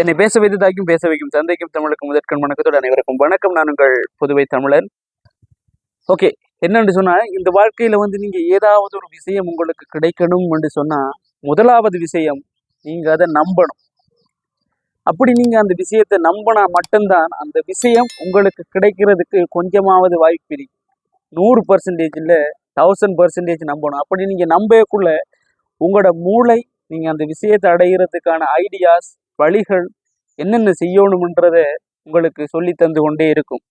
என்னை பேச வைத்ததாக்கும் பேச வைக்கும் தந்தைக்கும் தமிழுக்கும் முதற்கண் வணக்கத்தோடு அனைவருக்கும் வணக்கம். நான் உங்கள் புதுவை தமிழன் ஓகே என்னன்னு சொன்னால் இந்த வாழ்க்கையில் வந்து நீங்கள் ஏதாவது ஒரு விஷயம் உங்களுக்கு கிடைக்கணும் என்று சொன்னால் முதலாவது விஷயம் நீங்கள் அதை நம்பணும். அப்படி நீங்கள் அந்த விஷயத்தை நம்பினா மட்டும்தான் அந்த விஷயம் உங்களுக்கு கிடைக்கிறதுக்கு கொஞ்சமாவது வாய்ப்பு இருக்கு. நூறு பர்சன்டேஜ் இல்லை தௌசண்ட் பர்சன்டேஜ் நம்பணும். அப்படி நீங்கள் நம்பக்குள்ள உங்களோட மூளை நீங்கள் அந்த விஷயத்தை அடையிறதுக்கான ஐடியாஸ் வழிகள் என்னென்ன செய்யணும்ன்றத உங்களுக்கு சொல்லி தந்து கொண்டே இருக்கும்.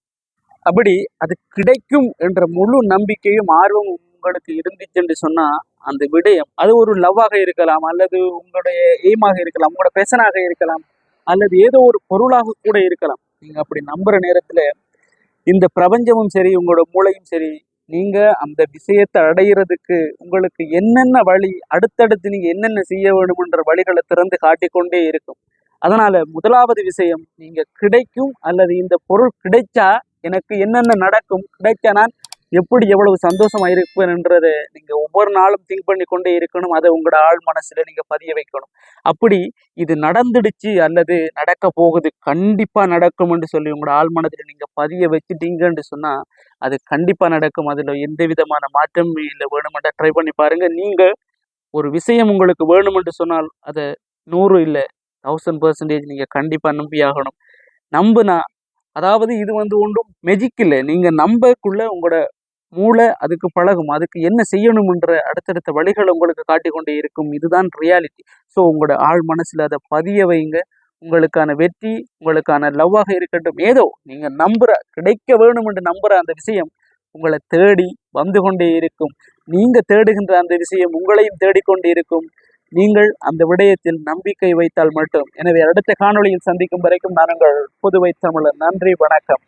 அப்படி அது கிடைக்கும் என்ற முழு நம்பிக்கையும் ஆர்வம் உங்களுக்கு இருந்துச்சு என்று சொன்னா அந்த விடயம் அது ஒரு லவ்வாக இருக்கலாம் அல்லது உங்களுடைய எய்மாக இருக்கலாம் உங்களோட பெசனாக இருக்கலாம் அல்லது ஏதோ ஒரு பொருளாக கூட இருக்கலாம். நீங்க அப்படி நம்புற நேரத்துல இந்த பிரபஞ்சமும் சரி உங்களோட மூளையும் சரி நீங்க அந்த விஷயத்தை அடையிறதுக்கு உங்களுக்கு என்னென்ன வழி அடுத்தடுத்து நீங்க என்னென்ன செய்ய வேணும்ன்ற வழிகளை திறந்து காட்டிக்கொண்டே இருக்கும். அதனால முதலாவது விஷயம் நீங்க கிடைக்கும் அல்லது இந்த பொருள் கிடைச்சா எனக்கு என்னென்ன நடக்கும் கிடைச்சா நான் எப்படி எவ்வளவு சந்தோஷமா இருப்பேன்ன்றதை நீங்க ஒவ்வொரு நாளும் திங்க் பண்ணி கொண்டே இருக்கணும். அதை உங்களோட ஆள் மனசுல நீங்க பதிய வைக்கணும். அப்படி இது நடந்துடுச்சு அல்லது நடக்க போகுது கண்டிப்பா நடக்கும்னு சொல்லி உங்களோட ஆள் மனதில் நீங்க பதிய வச்சுட்டீங்கன்னு சொன்னா அது கண்டிப்பா நடக்கும். அதுல எந்த விதமான மாற்றம் இல்லை. வேணுமெண்டா ட்ரை பண்ணி பாருங்க. நீங்க ஒரு விஷயம் உங்களுக்கு வேணுமென்று சொன்னால் அதை நூறு இல்லை தௌசண்ட் பர்சன்டேஜ் நீங்கள் கண்டிப்பாக நம்பி நம்பியாகணும் நம்புனா அதாவது இது வந்து ஒன்றும் மெஜிக் இல்லை. நீங்கள் நம்பக்குள்ள உங்களோட மூளை அதுக்கு பழகும். அதுக்கு என்ன செய்யணும்ன்ற அடுத்தடுத்த வழிகள் உங்களுக்கு காட்டிக்கொண்டே இருக்கும். இதுதான் ரியாலிட்டி ஸோ உங்களோட ஆள் மனசில் அதை பதிய வைங்க. உங்களுக்கான வெற்றி உங்களுக்கான லவ்வாக இருக்கட்டும். ஏதோ நீங்கள் நம்புகிற கிடைக்க வேணும் என்று நம்புகிற அந்த விஷயம் உங்களை தேடி வந்து கொண்டே இருக்கும். நீங்கள் தேடுகின்ற அந்த விஷயம் உங்களையும் தேடிக்கொண்டே இருக்கும். நீங்கள் அந்த விடயத்தில் நம்பிக்கை வைத்தால் மட்டும். எனவே அடுத்த காணொளியில் சந்திக்கும் வரைக்கும் நான் உங்கள் புதுவை தமிழர். நன்றி வணக்கம்.